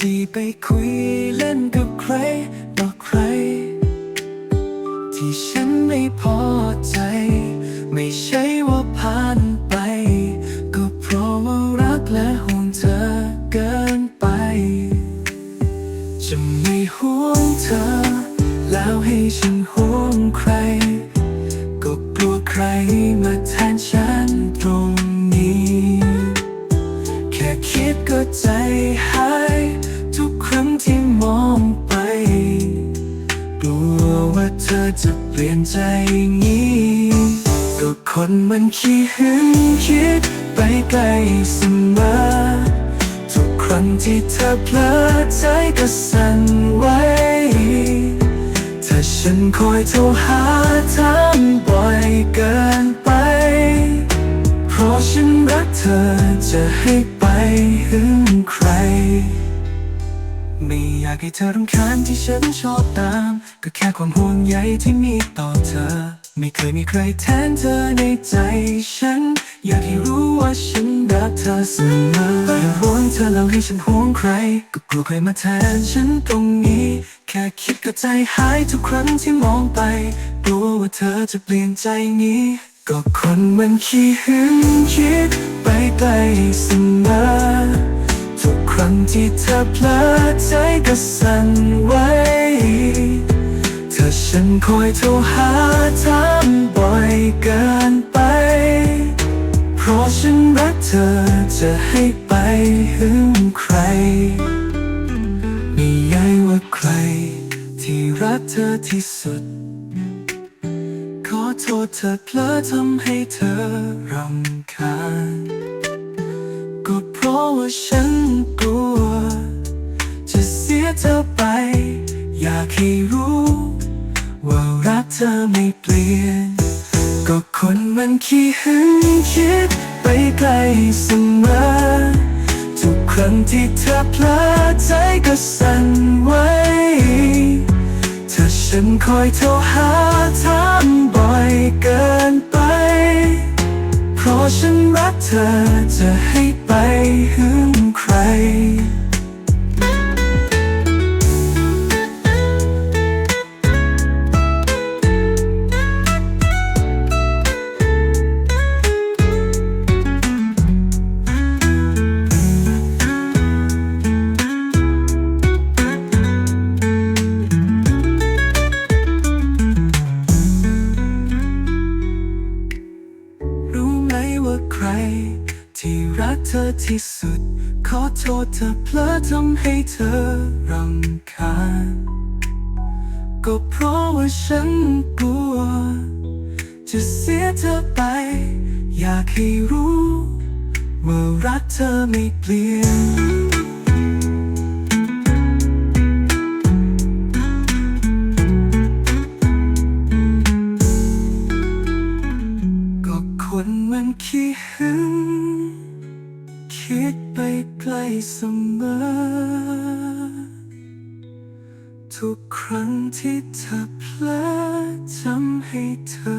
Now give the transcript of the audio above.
ที่ไปคุยเล่นกับใครต่อใคร ที่ฉันไม่พอใจ ไม่ใช่ว่าผ่านไป ก็เพราะว่ารักและห่วงเธอเกินไป จะไม่ห่วงเธอ แล้วให้ฉันห่วงใคร ก็กลัวใครมาแทนฉันตรงนี้ แค่คิดก็ใจหาย รั้งที่มองไป กลัวว่าเธอจะเปลี่ยนใจงี้ก็คนมันขี้หึงคิดไปไกลเสมอทุกครั้งที่เธอเพลอใจก็สั่นไหวถ้าฉันคอยโทรหาทางบ่อยเกินไป เพราะฉันรักเธอจะให้ากให้เธอรำคาญที่ฉันชอบตาม ก็แค่ความห่วงใยที่มีต่อเธอ ไม่เคยมีใครแทนเธอในใจฉัน อยากให้รู้ว่าฉันรักเธอเสมออย่าห่วงเธอแล้วให้ฉันห่วงใคร ก็กลัวใครมาแทนฉันตรงนี้ แค่คิดก็ใจหายทุกครั้งที่มองไป กลัวว่าเธอจะเปลี่ยนใจงี้ ก็คนมันขี้หึงคิดไปไกลเสมอ ที่เธอเพลอใจก็สั่นไหวถ้าฉันคอยโทรหาถามบ่อยเกินไป เพราะฉันรักเธอจะให้ไปหึงใครไม่ใยว่าใคร ที่รักเธอที่สุด ขอโทษเธอเพลอทำให้เธอรำคาญก็เพราะว่าฉันกลัว เธอไป อยากให้รู้ ว่ารักเธอไม่เปลี่ยน ก็คนมันขี้หึงคิดไปไกลเสมอ ทุกครั้งที่เธอพลอใจก็สั่นไหวถ้าฉันคอยโทรหาถามบ่อยเกินไป เพราะฉันรักเธอจะ ที่สุด ขอโทษเธอเพลอทำให้เธอรำคาญก็เพราะว่าฉันกลัว จะเสียเธอไป อยากให้รู้ ว่ารักเธอไม่เปลี่ยน เสมอ ทุกครั้งที่เธอเพลอทำให้เธอ